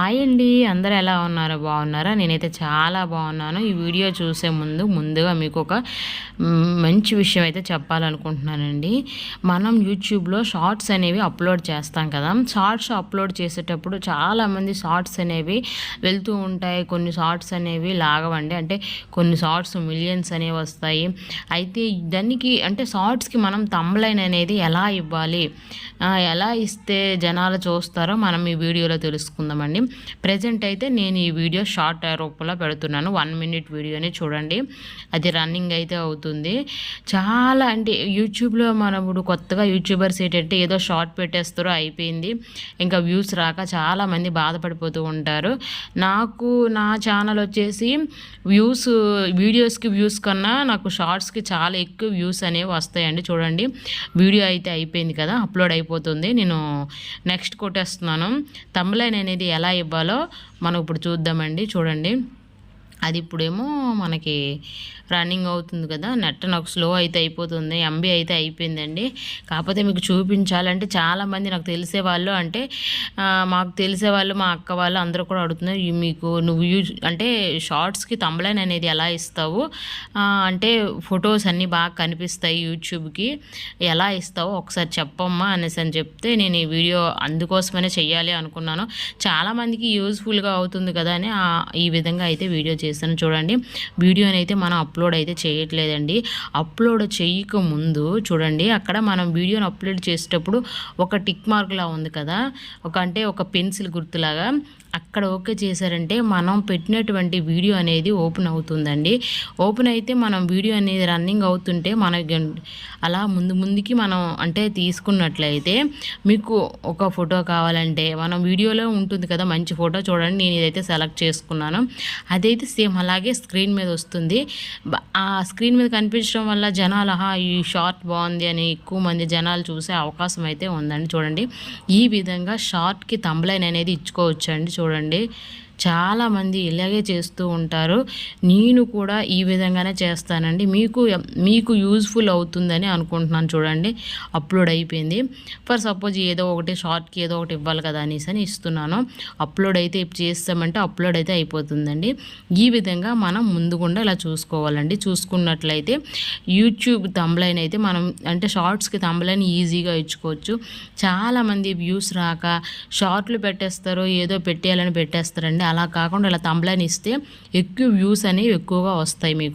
Hi అండి అందరూ ఎలా ఉన్నారు? బాగున్నారా? నేనైతే చాలా బాగున్నాను. ఈ వీడియో చూసే ముందు ముందుగా మీకు ఒక మంచి విషయం అయితే చెప్పాలనుకుంటున్నానండి. మనం యూట్యూబ్లో షార్ట్స్ అనేవి అప్లోడ్ చేస్తాం కదా. షార్ట్స్ అప్లోడ్ చేసేటప్పుడు చాలామంది షార్ట్స్ అనేవి వెళ్తూ ఉంటాయి. కొన్ని షార్ట్స్ అనేవి లాగవండి. అంటే కొన్ని షార్ట్స్ మిలియన్స్ అనేవి వస్తాయి. అయితే దానికి అంటే షార్ట్స్కి మనం తమ్లైన్ అనేది ఎలా ఇవ్వాలి? ఎలా ఇస్తే జనాలు చూస్తారో మనం ఈ వీడియోలో తెలుసుకుందామండి. ప్రజెంట్ అయితే నేను ఈ వీడియో షార్ట్ రూపంలో పెడుతున్నాను. వన్ మినిట్ వీడియోని చూడండి. అది రన్నింగ్ అయితే అవుతుంది. చాలా అంటే యూట్యూబ్లో మనం ఇప్పుడు కొత్తగా యూట్యూబర్స్ ఏంటంటే ఏదో షార్ట్ పెట్టేస్తారో అయిపోయింది. ఇంకా వ్యూస్ రాక చాలామంది బాధపడిపోతూ ఉంటారు. నాకు నా ఛానల్ వచ్చేసి వ్యూస్ వీడియోస్కి వ్యూస్ కన్నా నాకు షార్ట్స్కి చాలా ఎక్కువ వ్యూస్ అనేవి వస్తాయండి చూడండి. వీడియో అయితే అయిపోయింది కదా అప్లోడ్ అయిపోతుంది. నేను నెక్స్ట్ కొట్టేస్తున్నాను. తమ్లైన్ అనేది ఎలా ఇవ్వాలో మనం ఇప్పుడు చూద్దామండి. చూడండి. అది ఇప్పుడేమో మనకి రన్నింగ్ అవుతుంది కదా. నెట్ నాకు స్లో అయితే అయిపోతుంది ఎంబీ అయితే అయిపోయిందండి. కాకపోతే మీకు చూపించాలంటే చాలామంది నాకు తెలిసే వాళ్ళు అంటే మాకు తెలిసే వాళ్ళు మా అక్క వాళ్ళు అందరూ కూడా అడుగుతున్నారు మీకు నువ్వు యూజ్ అంటే షార్ట్స్కి తమ్లైన్ అనేది ఎలా ఇస్తావు? అంటే ఫొటోస్ అన్నీ బాగా కనిపిస్తాయి యూట్యూబ్కి ఎలా ఇస్తావు? ఒకసారి చెప్పమ్మా అనేసి అని చెప్తే నేను ఈ వీడియో అందుకోసమనే చెయ్యాలి అనుకున్నాను. చాలామందికి యూజ్ఫుల్గా అవుతుంది కదా అని ఈ విధంగా అయితే వీడియో చేస్తాను చూడండి. వీడియోని అయితే మనం అప్లోడ్ అయితే చేయట్లేదండి. అప్లోడ్ చేయక ముందు చూడండి అక్కడ మనం వీడియోని అప్లోడ్ చేసేటప్పుడు ఒక టిక్ మార్క్లా ఉంది కదా. ఒక అంటే ఒక పెన్సిల్ గుర్తులాగా. అక్కడ ఓకే చేశారంటే మనం పెట్టినటువంటి వీడియో అనేది ఓపెన్ అవుతుందండి. ఓపెన్ అయితే మనం వీడియో అనేది రన్నింగ్ అవుతుంటే మనకి అలా ముందు ముందుకి మనం అంటే తీసుకున్నట్లయితే మీకు ఒక ఫోటో కావాలంటే మనం వీడియోలో ఉంటుంది కదా మంచి ఫోటో చూడండి నేను ఇదైతే సెలెక్ట్ చేసుకున్నాను. అదైతే సేమ్ అలాగే స్క్రీన్ మీద వస్తుంది. ఆ స్క్రీన్ మీద కనిపించడం వల్ల జనాలు ఆహా ఈ షార్ట్ బాగుంది అని ఎక్కువ మంది జనాలు చూసే అవకాశం అయితే ఉందండి. చూడండి. ఈ విధంగా షార్ట్కి తంబలైన్ అనేది ఇచ్చుకోవచ్చండి. చూడండి. చాలామంది ఇలాగే చేస్తూ ఉంటారు. నేను కూడా ఈ విధంగానే చేస్తానండి. మీకు మీకు యూజ్ఫుల్ అవుతుందని అనుకుంటున్నాను చూడండి. అప్లోడ్ అయిపోయింది. ఫర్ సపోజ్ ఏదో ఒకటి షార్ట్కి ఏదో ఒకటి ఇవ్వాలి కదా అనేసి అని ఇస్తున్నాను. అప్లోడ్ అయితే చేస్తామంటే అప్లోడ్ అయితే అయిపోతుందండి. ఈ విధంగా మనం ముందుకుండా ఇలా చూసుకోవాలండి. చూసుకున్నట్లయితే యూట్యూబ్ తంబలైన్ అయితే మనం అంటే షార్ట్స్కి తంబలైన్ ఈజీగా ఇచ్చుకోవచ్చు. చాలామంది వ్యూస్ రాక షార్ట్లు పెట్టేస్తారు ఏదో పెట్టేయాలని పెట్టేస్తారండి. అలా కాకుండా ఇలా తంబ్లైన్ ఇస్తే ఎక్కువ వ్యూస్ అనేవి ఎక్కువగా వస్తాయి మీకు.